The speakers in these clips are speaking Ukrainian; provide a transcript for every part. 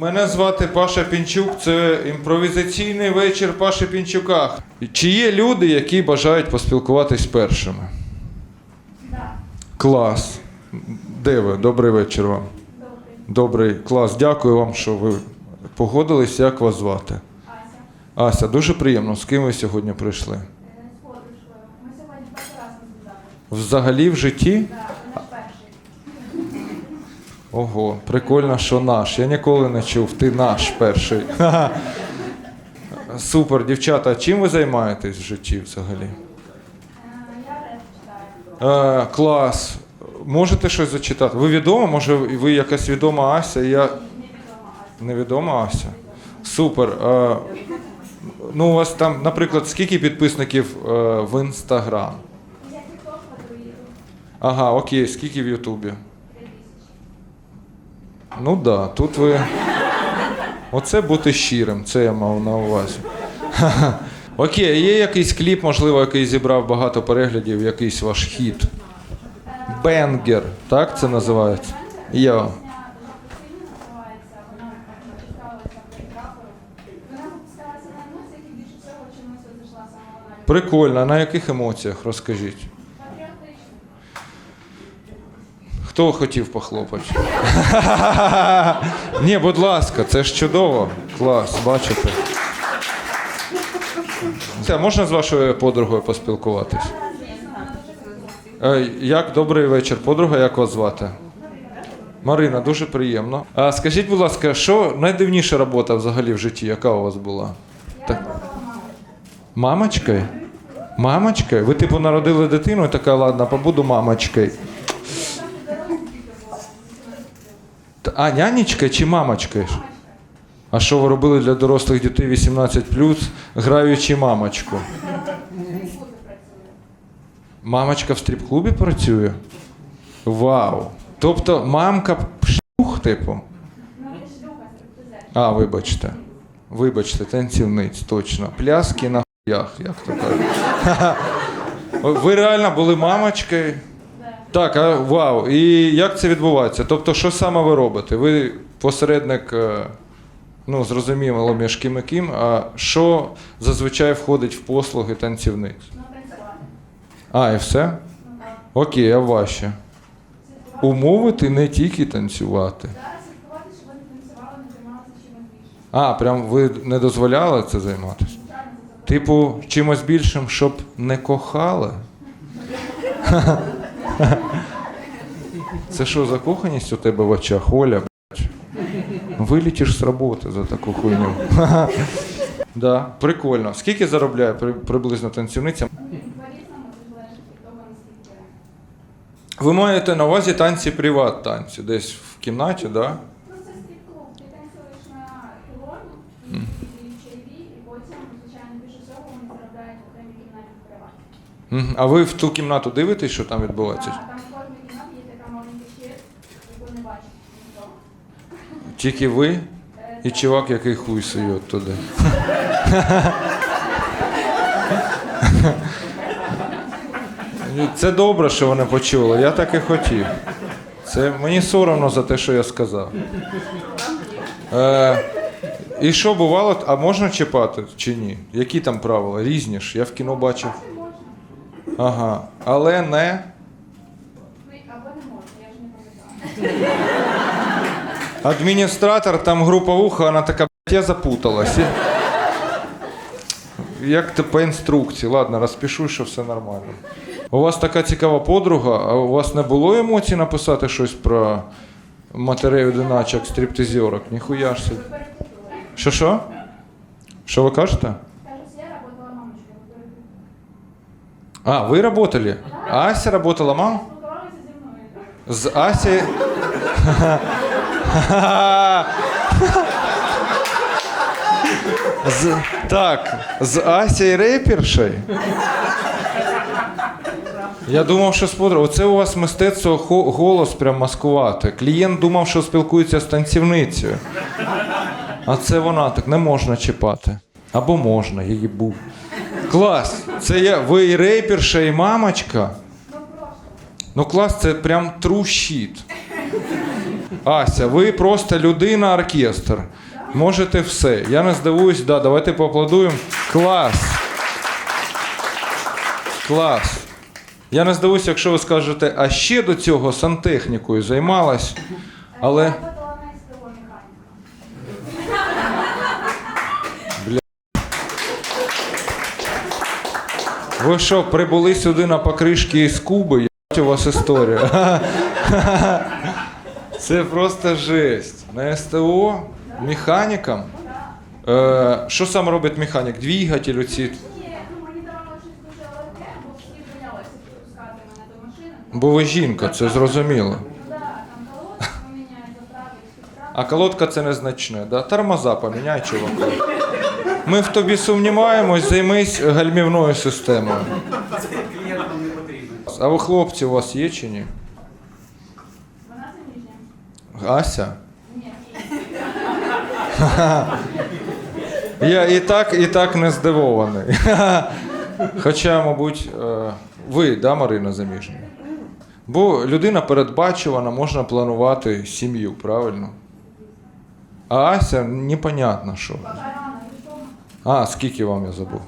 Мене звати Паша Пінчук. Це імпровізаційний вечір Паші Пінчука. Чи є люди, які бажають поспілкуватись першими? Клас. Де ви? Добрий вечір вам. Добрий клас. Дякую вам, що ви погодились. Як вас звати? Ася, Ася, дуже приємно. З ким ви сьогодні прийшли? е. Ми сьогодні перший раз. Взагалі в житті? Так. Ого, прикольно, що наш. Я ніколи не чув. Ти наш перший. Супер, дівчата. Чим ви займаєтесь в житті взагалі? Е, Я. Е, клас. Можете щось зачитати? Ви відома? Може, ви якась відома Ася? Я Невідома Ася. Супер. Е, ну, у вас там, наприклад, скільки підписників е, в інстаграм? Ага, окей, скільки в Ютубі? Ну так, да, тут ви. Оце бути щирим, це я мав на увазі. Окей, є якийсь кліп, можливо, який зібрав багато переглядів, якийсь ваш хіт. Бенгер, так це називається? Йо. Прикольно, на яких емоціях розкажіть? Хто хотів похлопати? Ні, будь ласка, це ж чудово. Клас, бачите. Це, можна з вашою подругою поспілкуватись? Е, Як добрий вечір, подруга, як вас звати? Марина, дуже приємно. А скажіть, будь ласка, що найдивніша робота взагалі в житті, яка у вас була? Так. Мамочкою? Мамочкою? Ви типу народили дитину і така, ладно, побуду мамочкою. А, нянечка чи мамочка? А що ви робили для дорослих дітей 18 граючи мамочку? Мамочка в стріп-клубі працює? Вау! Тобто мамка шлюх, типу. А, вибачте. Вибачте, танцівниць, точно. Пляски на хуях, як то кажуть. Ви реально були мамочкою? Так, а вау. І як це відбувається? Тобто, що саме ви робите? Ви посередник, е, ну, зрозуміло, між ким і ким, а що зазвичай входить в послуги танцівниць? А, і все? Окей, а ваші? Умовити не тільки танцювати. А, прям ви не дозволяли це займатися? Типу, чимось більшим, щоб не кохали? Це що, закоханість у тебе в очах, Оля, блядь? Вилітиш з роботи за таку хуйню. Да, прикольно. Скільки заробляє при- приблизно танцівниця? Ви маєте на увазі танці приват танці, десь в кімнаті, да? Ну, це стріп-клуб. Ти танцюєш на пілоні, і чайві, і потім, звичайно, більше всього вони заробляють в окремій кімнаті в приваті. Мгм. А ви в ту кімнату дивитесь, що там відбувається? Там в кожній кімнаті є така маленька щит, яку не бачить ніхто. Тільки ви Е, і чувак, який хуй сує туди. Це добре, що вони почули. Я так і хотів. Це мені соромно за те, що я сказав. Е, і що бувало? А можна чіпати чи ні? Які там правила? Різні ж. Я в кіно бачив. Ага. Але не. Ну, або не можна, я ж не пам'ятаю. Адміністратор, там групповуха, вона така, «Блядь, я запуталась. Як ти по інструкції, ладно, розпишу, що все нормально. У вас така цікава подруга, а у вас не було емоцій написати щось про матерей одиначок, стриптизерок? Ніхуя ж. Що що? Що ви кажете? Кажу, я работала мамочкою, ви перепутали. А, ви работали? Ася работала, мам? Спілкувалися зі. З. Так, з Асі репершею. Я думав, що з. Оце у вас мистецтво голос прям маскувати. Клієнт думав, що спілкується з танцівницею. А це вона так не можна чіпати. Або можна, її був. Клас! Це я, ви і реперша, і мамочка. Ну. Клас, це прям shit. Ася, ви просто людина оркестр. Можете все. Я не здивуюсь, да, давайте поаплодуємо. Клас. Клас. Я не здивуюся, якщо ви скажете, а ще до цього сантехнікою займалась. Але. Я работала на СТО механиком. Ви що, прибули сюди на покришки із Куби? Я у вас історія. Це просто жесть. На СТО механікам. Е, що саме робить механік? Двигатель оці. Ні, ну мені давали щось дуже бо всі боялися підпускати мене до машини. Бо ви жінка, це зрозуміло. Ну. А колодка це незначне, да? Тормоза поміняй, чувака. Ми в тобі сумніваємось, займись гальмівною системою. А ви хлопці у вас є чи ні? Вона заміжня. Ася? Ні. Я і так, і так не здивований. Хоча, мабуть, е, ви, да, Марина, заміжня? Бо людина передбачувана, можна планувати сім'ю, правильно? А Ася непонятно що. А, скільки вам я забув?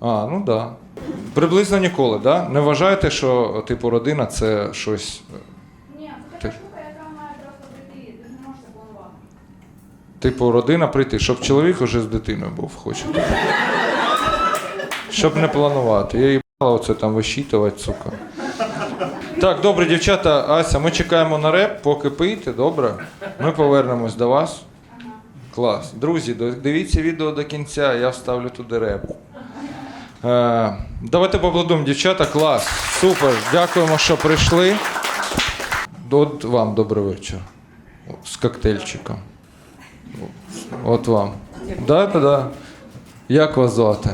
А, ну так. Да. Приблизно ніколи, да? Не вважаєте, що типу родина це щось. Ні, це така штука, яка має просто прийти, ти не можеш планувати. Типу, родина прийти, щоб чоловік уже з дитиною був, хоче. Щоб не планувати. Я їбала оце там вищитувати, сука. Так, добре, дівчата, Ася, ми чекаємо на реп, поки пийте, добре. Ми повернемось до вас. Клас. Друзі, дивіться відео до кінця, я вставлю туди реп. Е, давайте поаплодуємо, дівчата, клас. Супер. Дякуємо, що прийшли. От вам добрий вечір. З коктейльчиком. От вам. Да, да, да. Як вас звати?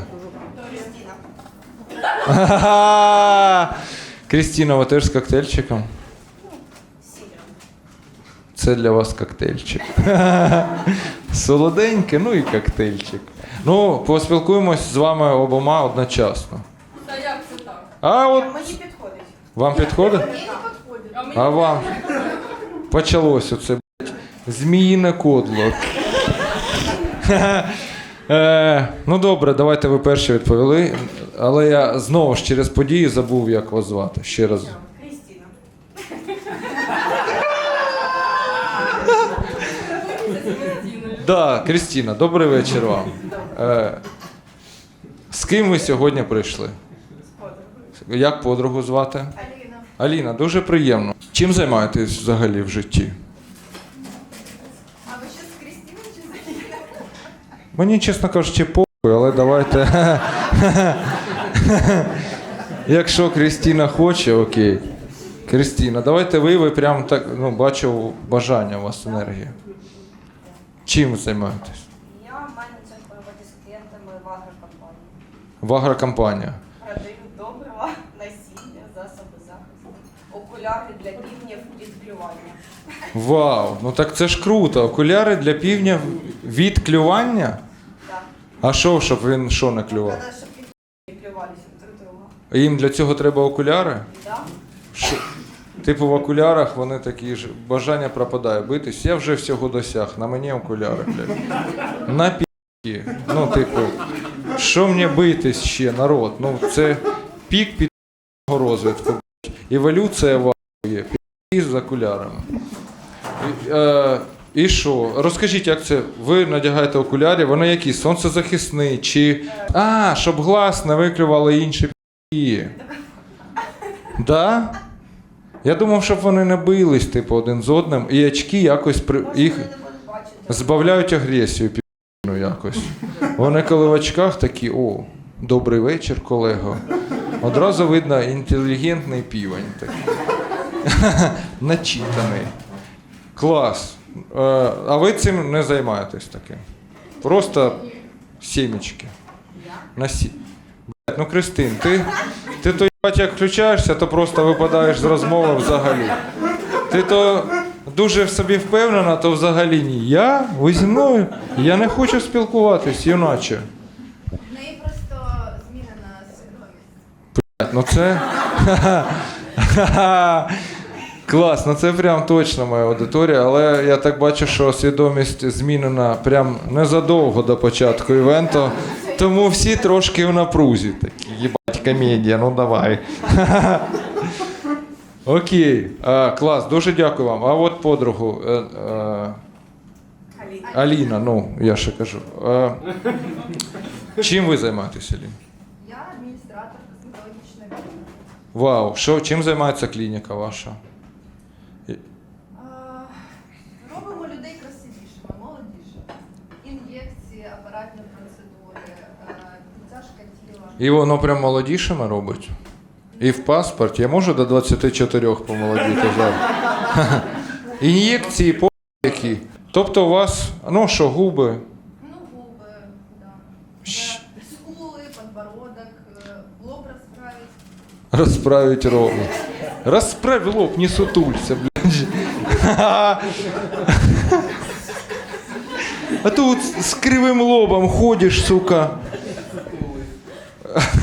Крістіна. Крістіна, ви теж з коктейльчиком? Це для вас коктейльчик. Солоденький, ну і коктейльчик. Ну, поспілкуємось з вами обома одночасно. Та як це так? А от Мені підходить. вам підходить? Мені не підходить. А мені А вам? Почалось оце, блядь, зміїне кодло. Е, ну добре, давайте ви перші відповіли. Але я знову ж через події забув, як вас звати. Ще раз. Крістіна. Да, Крістіна, добрий вечір вам. Е, з ким ви сьогодні прийшли? Як подругу звати? Аліна. Аліна, дуже приємно. Чим займаєтесь взагалі в житті? А ви ще з Крістіною чи з Аліною? Мені, чесно кажучи, похуй, але давайте. Якщо Крістіна хоче, окей. Крістіна, давайте ви, ви прям так, ну, бачу бажання у вас енергія. Чим ви займаєтесь? Я менеджер по роботі з клієнтами в агрокомпанії. В агрокомпанія. Продаю добрива, насіння, засоби захисту, окуляри для півнів від клювання. Вау! Ну так це ж круто. Окуляри для півня від клювання? Так. А що, щоб він що не клював? Треба, щоб півні клювалися друг друга. Їм для цього треба окуляри? Так? Що? Типу в окулярах вони такі ж бажання пропадає битись. Я вже всього досяг. На мені окуляри, блядь. На піки. Ну, типу, що мені битись ще, народ? Ну, це пік під розвитку. Еволюція вахує. Пі з окулярами. І, е, і що? Розкажіть, як це? Ви надягаєте окулярі, вони які? Сонцезахисні чи. А, щоб глаз не виклювали інші пі. Да? Я думав, щоб вони не бились, типу, один з одним, і очки якось при... Їх збавляють агресію пі***ну якось. Вони коли в очках такі, о, добрий вечір, колего. Одразу видно інтелігентний півень такий. Начитаний. Клас. Е, а ви цим не займаєтесь таким? Просто сімечки. На сі... Ну Кристин, ти, ти то як включаєшся, то просто випадаєш з розмови взагалі. Ти то дуже в собі впевнена, то взагалі ні. Я? Ви зі мною? Я не хочу спілкуватись, юначе. В неї просто змінена свідомість. Блядь, Ну це. Клас, ну це прям точно моя аудиторія, але я так бачу, що свідомість змінена прям незадовго до початку івенту. Тому всі трошки в напрузі. Такі, комедія, ну давай. Окей, а, клас, дуже дякую вам. А от подругу. Е, е, Аліна, ну я ще кажу. Е, чим ви займаєтесь, Аліна? Я адміністратор косметологічної клініки. Вау, що, чим займається клініка ваша? Робимо людей красивішими, молодішими. Ін'єкції, апаратні процедури, е, підтяжка тіла. І воно прям молодішими робить. І в паспорті. Я можу до 24 помолодіти зараз. Ін'єкції, по які. Тобто у вас, ну що, губи. Ну, губи, да. Е, Скули, подбородок, е, лоб розправить. Розправить ровно. Розправь лоб, не сутулься, блядь. А тут з кривим лобом ходиш, сука.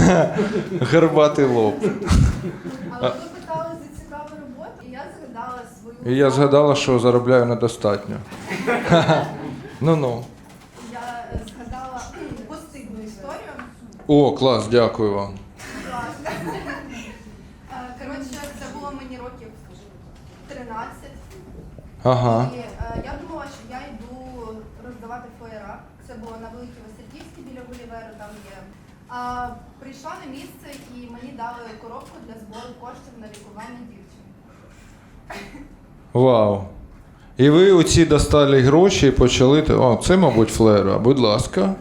Горбатий лоб. Але ви питали за цікаву роботу, і я згадала свою. І я згадала, що заробляю недостатньо. Ну-ну. Я згадала постигну історію. О, клас, дякую вам. Класно. Е, Коротше, це було мені років 13. Ага. І е, я думала, що я йду роздавати флеєра. Це було на Великій Васильківській біля Гуліверу, там є. А, прийшла на місце і мені дали коробку для збору коштів на лікування дівчини. Вау. І ви оці достали гроші і почали. О, це, мабуть, флера. Будь ласка,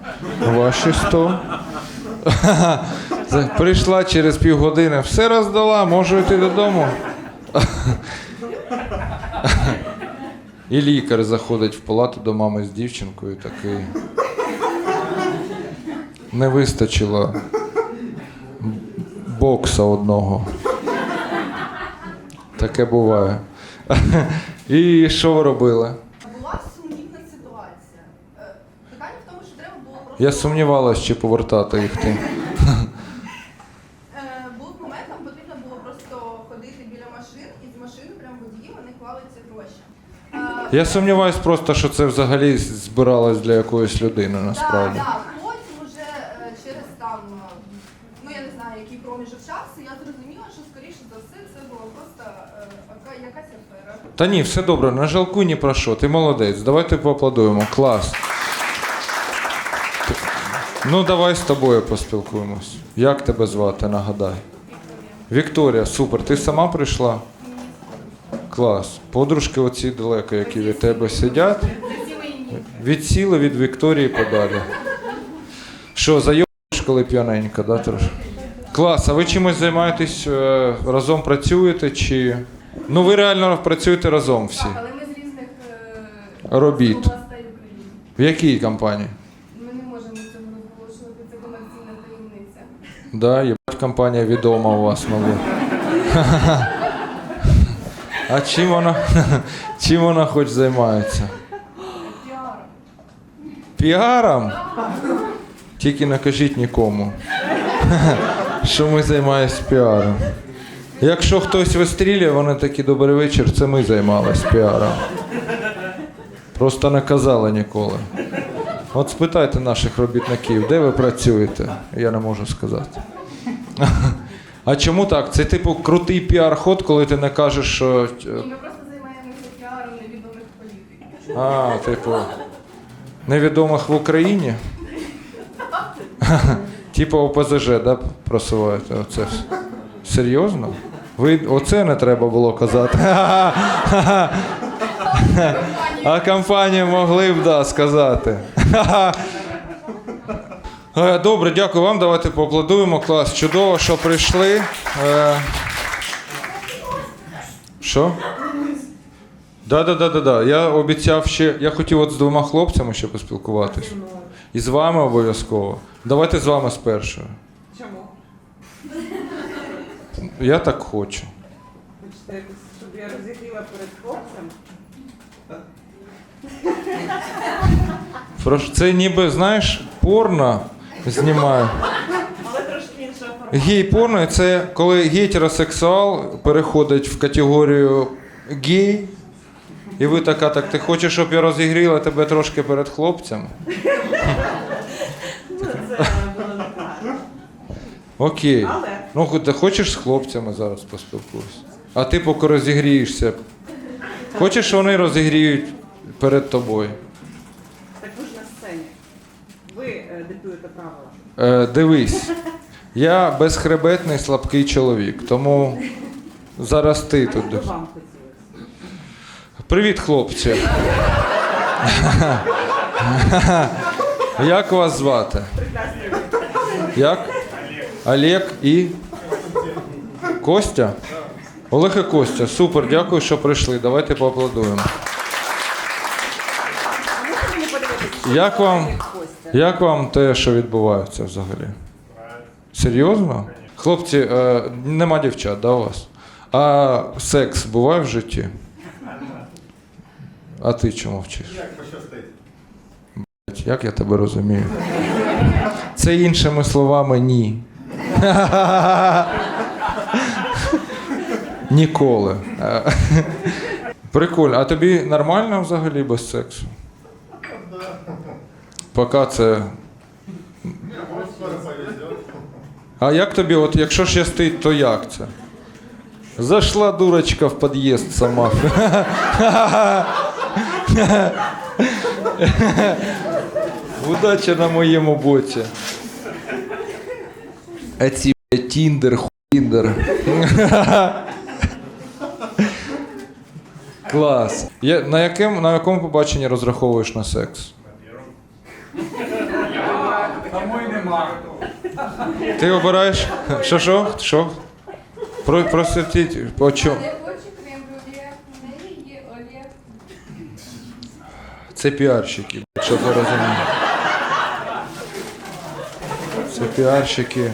ваші 100. Прийшла через півгодини, все роздала, можу йти додому. І лікар заходить в палату до мами з дівчинкою такий. Не вистачило бокса одного. Таке буває. І що ви робили? Була сумнівна ситуація. Е, Питання в тому, що треба було просто. Я сумнівалась, чи повертати їх ти. Е, Був момент, нам потрібно було просто ходити біля машин, і з машини прямо водії вони клали ці гроші. Е, Я сумніваюсь просто, що це взагалі збиралось для якоїсь людини насправді. Так, так. Потім уже е, через там, е, ну я не знаю, який проміжок часу, я зрозуміла, що скоріше за все це була просто е, яка- якась афера. Та ні, все добре, не жалкуй ні про що. Ти молодець. Давайте поаплодуємо. Клас. Ну, давай з тобою поспілкуємось. Як тебе звати, нагадай? Вікторія, супер. Ти сама прийшла? Клас. Подружки оці далеко, які від тебе сидять. Відсіли від Вікторії подалі. Що, зайобиш, коли п'яненька, да, трошки? Клас, а ви чимось займаєтесь, е, разом працюєте чи. Ну, ви реально працюєте разом всі. Так, але ми з різних е, Робіт. областей України. В якій компанії? Ми не можемо цього розголошувати, це комерційна таємниця. Да, єбать компанія відома у вас, мабуть. А чим вона, чим вона хоч займається? Піаром. Піаром? Тільки не кажіть нікому, що ми займаємось піаром. Якщо хтось вистрілює, вони такі добрий вечір, це ми займалися піаром. Просто не казали ніколи. От спитайте наших робітників, де ви працюєте? Я не можу сказати. А чому так? Це типу крутий піар-ход, коли ти не кажеш, що. е, ми просто займаємося піаром невідомих політиків. А, типу, невідомих в Україні. Типу ОПЗЖ, да, просуваєте? Оце все. Серйозно? Ви оце не треба було казати. А компанії могли б да, сказати. Е, Добре, дякую вам. Давайте поаплодуємо. Клас. Чудово, що прийшли. Е, Що? Да, да, да, да, да. Я обіцяв ще. Я хотів от з двома хлопцями ще поспілкуватись. І з вами обов'язково. Давайте з вами спершу. Я так хочу. Хочете, щоб я розігріла перед хлопцем? Це ніби, знаєш, порно знімаю. Але трошки іншого формату. Гей порно це коли гетеросексуал переходить в категорію гей. І ви така, так ти хочеш, щоб я розігріла тебе трошки перед хлопцями? Ну, це було не так. Окей. Але Ну, хоч ти хочеш з хлопцями зараз поспілкуюся. А ти поки розігрієшся. Хочеш, що вони розігріють перед тобою? так ви ж на сцені. Ви е, диктуєте правила. Е, дивись, я безхребетний слабкий чоловік, тому зараз ти А тут. як би вам хотілося? Привіт, хлопці. Як вас звати? Прекрасний. Як? Олег і Костя? Олег і Костя, супер, дякую, що прийшли. Давайте поаплодуємо. Як вам? Як вам те, що відбувається взагалі? Серйозно? Хлопці, е, нема дівчат, да, у вас? А секс буває в житті? А ти чому вчиш? Як пощастить? Як я тебе розумію? Це іншими словами ні. Ніколи. Прикольно. А тобі нормально взагалі без сексу? Поки це. А як тобі, от якщо щастить, то як це? Зашла дурочка в під'їзд сама. Удача на моєму боці. А ці тіндер, хуіндер. Клас. Я, на, яким, на якому побаченні розраховуєш на секс? Тому й нема. Ти обираєш. Що що? Що? Про, просвітіть, по чому? Це піарщики, що ти розумієш. Це піарщики.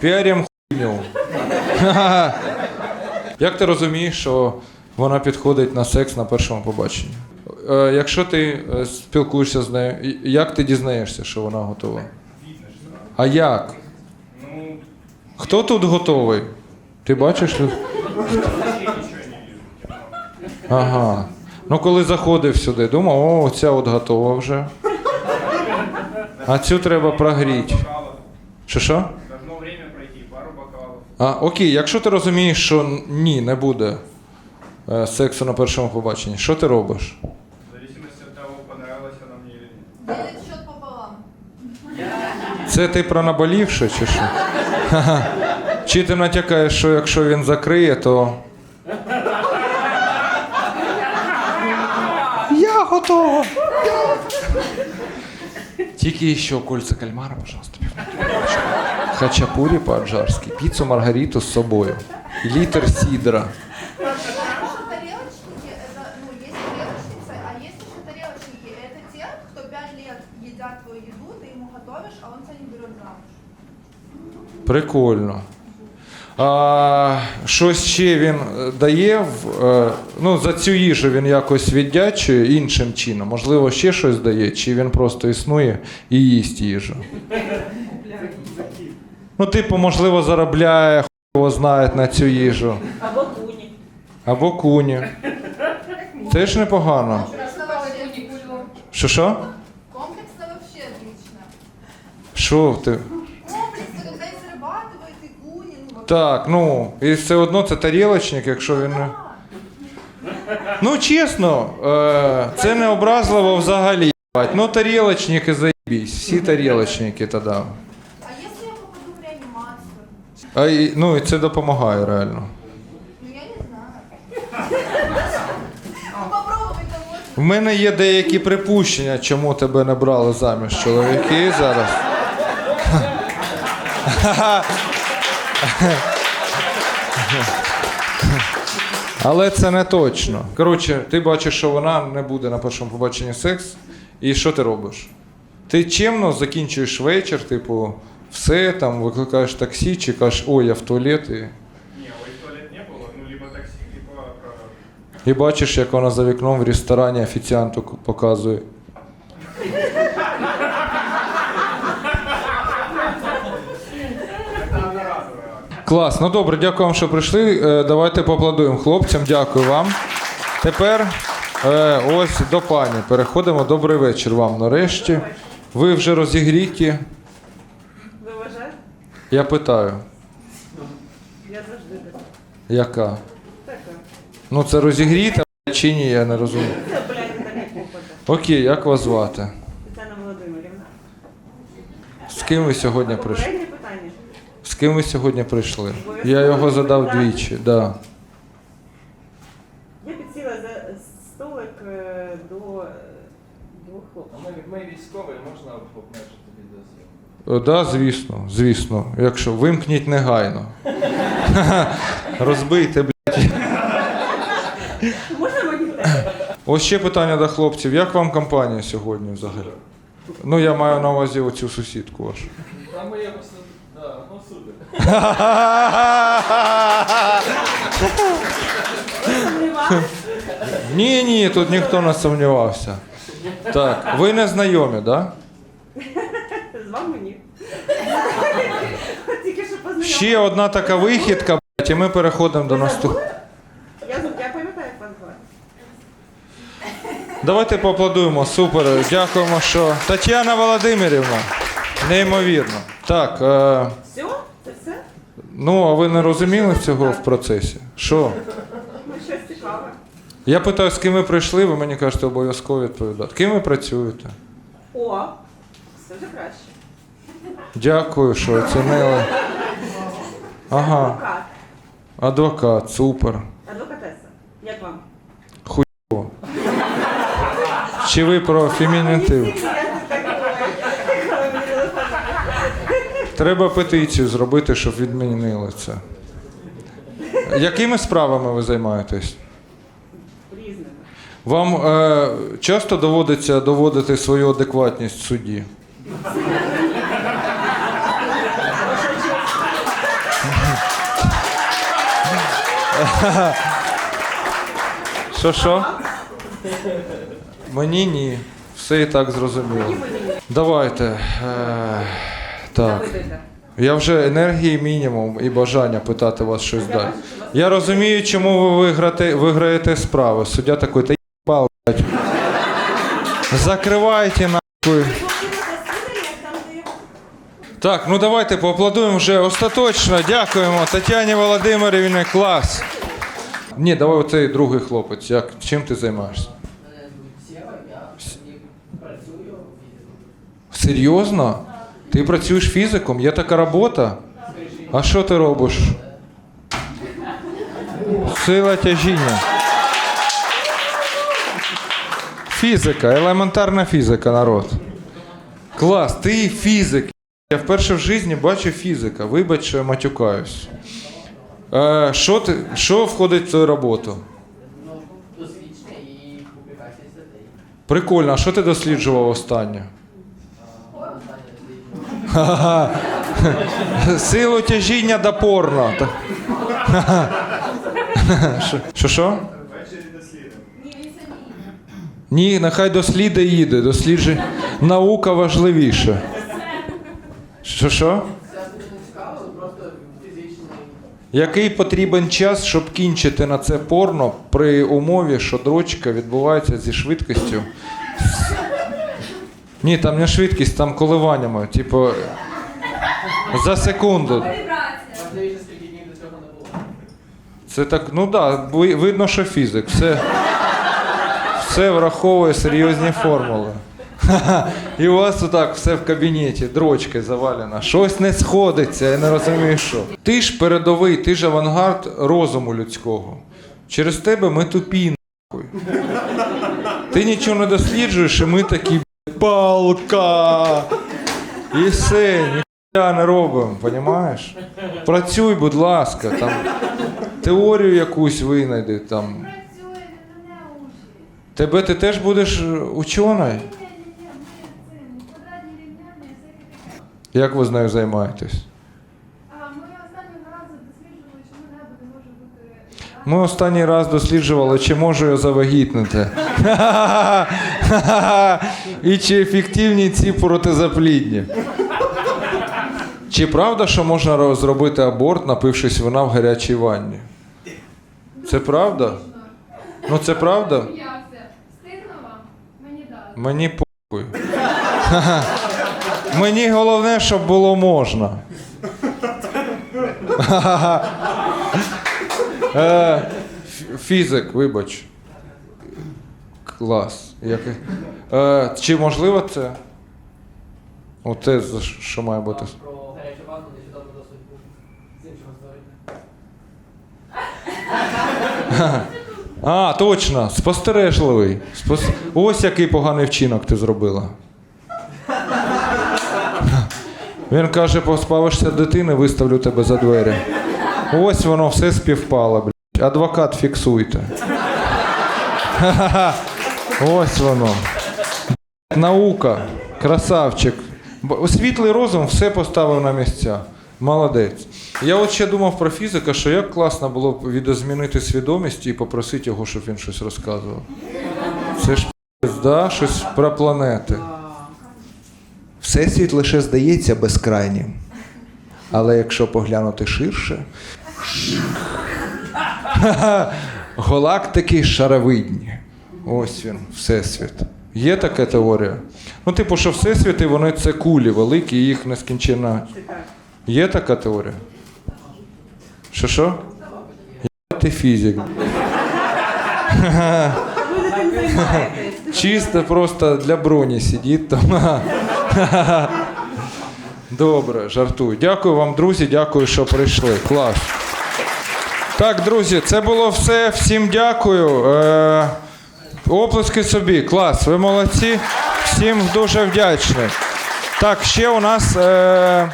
Піарім хуйню. Як ти розумієш, що вона підходить на секс на першому побаченні? Е, якщо ти е, спілкуєшся з нею, як ти дізнаєшся, що вона готова? А як? Хто тут готовий? Ти бачиш? Ага. Ну, коли заходив сюди, думав, о, ця от готова вже. А цю треба прогріти. Що що? А, окей, якщо ти розумієш, що ні, не буде е, сексу на першому побаченні, що ти робиш? В зависимости от того, понравилась она мне или нет. Делить счет пополам. Це ти про наболівше чи що? Ха-ха. Чи ти натякаєш, що якщо він закриє, то. Я готова! Тільки ще кольца кальмара, пожалуйста. Хачапурі по-аджарськи, піцу маргариту з собою, літр сідра. Что тарелочники, это, ну, есть тарелочницы, а есть еще тарелочники. Это те, кто пять лет едят твою еду, ты ему готовишь, а он тебя не берет замуж. Прикольно. А, щось ще він е, дає е, ну, за цю їжу він якось віддячує іншим чином. Можливо, ще щось дає, чи він просто існує і їсть їжу. Ну, типу, можливо, заробляє, його знає на цю їжу. Або куні. Або куні. Теж непогано. Комплексно Що що? комплексно вообще отлично. Що ти? Так, ну, і все одно це тарілочник, якщо він не. Ну, чесно, е, це не образливо взагалі. їбать. Ну, тарілочники заїбісь, всі тарілочники тоді. А если я попаду в реанимацию? А, і- ну, і це допомагає реально. Ну, я не знаю. Ну. В мене є деякі припущення, чому тебе не брали заміж чоловіки зараз. Але це не точно. Коротше, ти бачиш, що вона не буде на першому побаченні секс, і що ти робиш? Ти чемно закінчуєш вечір, типу, все, там, викликаєш таксі, чи кажеш, ой, я в туалет, і, Не, ой, в туалет не было, ну, либо такси, либо... э, і бачиш, як вона за вікном в ресторані офіціанту показує. Клас, ну добре, дякую вам, що прийшли. Е, Давайте поаплодуємо хлопцям. Дякую вам. Тепер е, ось до пані. Переходимо. Добрий вечір вам нарешті. Ви вже розігріті. Ви вважаєте? Я питаю, Я завжди яка? Така. Ну це розігріта чи ні, я не розумію. Це, блядь, так як. Окей, як вас звати? Тетяна Володимирівна. З ким ви сьогодні прийшли? Ким ви сьогодні прийшли? Я його задав двічі, да. Я підсіла за столик е, до е, двох хлопців. Ми, ми військові, можна обмежити відеозйомку? Е, Да, звісно, звісно. Якщо вимкніть негайно. Розбийте, блядь. Можна мені? Ось ще питання до хлопців. Як вам компанія сьогодні взагалі? Ну, я маю на увазі оцю сусідку вашу. Та ми якось, да, ну супер. Сумніваюся. Ні, ні, тут ніхто не сумнівався. Так, ви не знайомі, так? Да? З вами ні. Тільки що познайомилася. Ще одна така вихідка, блядь, і ми переходимо до наступного. Я, я пам'ятаю, як вас звати. Давайте поаплодуємо. Супер. Дякуємо, що. Тетяна Володимирівна. Неймовірно. Так, е? Ну а ви не розуміли цього в процесі? Що? Щось цікаве. Я питаю, з ким ви прийшли, ви мені кажете, обов'язково відповідати. Ким ви працюєте? О, все вже краще. Дякую, що оцінили. Ага, Адвокат. адвокат, супер. Адвокатеса. Як вам? Хуйово. Чи ви про фемінітив? Я тут так говорю. Коли мені телефон. Треба петицію зробити, щоб відмінили це. Якими справами ви займаєтесь? Різними. Вам е, часто доводиться доводити свою адекватність в суді? Що що? Мені ні. Все і так зрозуміло. Давайте. Е, так. Я вже енергії мінімум і бажання питати вас щось далі. Я розумію, чому ви виграти, виграєте справи. Суддя такий, та їбал, блядь. Закривайте нахуй. Так, ну давайте поаплодуємо вже остаточно. Дякуємо Тетяні Володимирівні, клас. Ні, давай оцей другий хлопець. Як, чим ти займаєшся? Працюю Серйозно? Ти працюєш фізиком? Є така робота? А що ти робиш? Сила тяжіння. Фізика, елементарна фізика, народ. Клас, ти фізик. Я вперше в житті бачу фізика. Вибач, що я матюкаюсь. Е, що, ти, що входить в твою роботу? Прикольно, а що ти досліджував останнє? Силу тяжіння до порно. Що- Що. Ні, нехай досліди їде. Досліджує. Наука важливіше. Що що? Який потрібен час, щоб кінчити на це порно при умові, що дрочка відбувається зі швидкістю? Ні, там не швидкість, там коливаннями. Типу, за секунду. Це так, ну так, да, видно, що фізик. Все, все враховує серйозні формули. І у вас отак все в кабінеті, дрочки завалено. Щось не сходиться, я не розумію, що. Ти ж передовий, ти ж авангард розуму людського. Через тебе ми тупі, нахуй. Ти нічого не досліджуєш, і ми такі «Б**, палка. І все, ніхуя не робимо, понімаєш? Працюй, будь ласка, там теорію якусь винайди там. Тебе ти теж будеш е, ученою? Як ви з нею займаєтесь? А ми останнього разу досліджували, чому небо не може бути. Ми останній раз досліджували, чи можу я завагітнити. І чи ефективні ці протизаплідні. Чи правда, що можна ро- зробити аборт, напившись вина в гарячій ванні? Це правда? Ну це правда? Стидно? Мені дати. Мені похуй. Мені головне, щоб було можна. Е, фі- Фізик, вибач. Клас. Як... Е, Чи можливо це? За що- має бути. Про гарячу ванну нещодавно досвід був з іншого створення. А, точно, спостережливий. Спос... Ось який поганий вчинок ти зробила. Він каже, поспавишся дитини, виставлю тебе за двері. Ось воно все співпало, блядь. Адвокат фіксуйте. Ось воно. Наука, красавчик. Світлий розум все поставив на місця. Молодець. Я от ще думав про фізика, що як класно було б відозмінити свідомість і попросити його, щоб він щось розказував. Це ж да? щось про планети. Всесвіт лише здається безкрайнім. Але якщо поглянути ширше, галактики шаровидні. Ось він, Всесвіт. Є така теорія? Ну, типу, що Всесвіти вони це кулі великі, їх нескінченна. Є така теорія? Що що? Я ти фізик. Чисто просто для броні сидіть там. Добре, жартую. Дякую вам, друзі, дякую, що прийшли. Клас. Так, друзі, це було все. Всім дякую. Е, оплески собі. Клас, ви молодці. Всім дуже вдячний. Так, ще у нас. Е,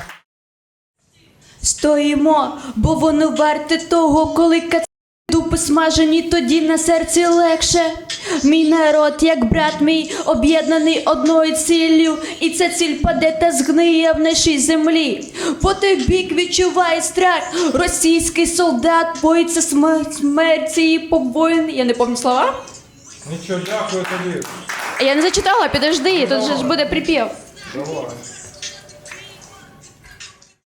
Стоїмо, бо воно варте того, коли кац дупи смажені, тоді на серці легше. Мій народ, як брат мій, об'єднаний одною ціллю, і ця ціль паде та згниє в нашій землі. По той бік відчуває страх. Російський солдат боїться смерті і побоїн. Я не пам'ятаю слова. Нічого, дякую тобі. Я не зачитала, підожди, тут же ж буде припів. Давай.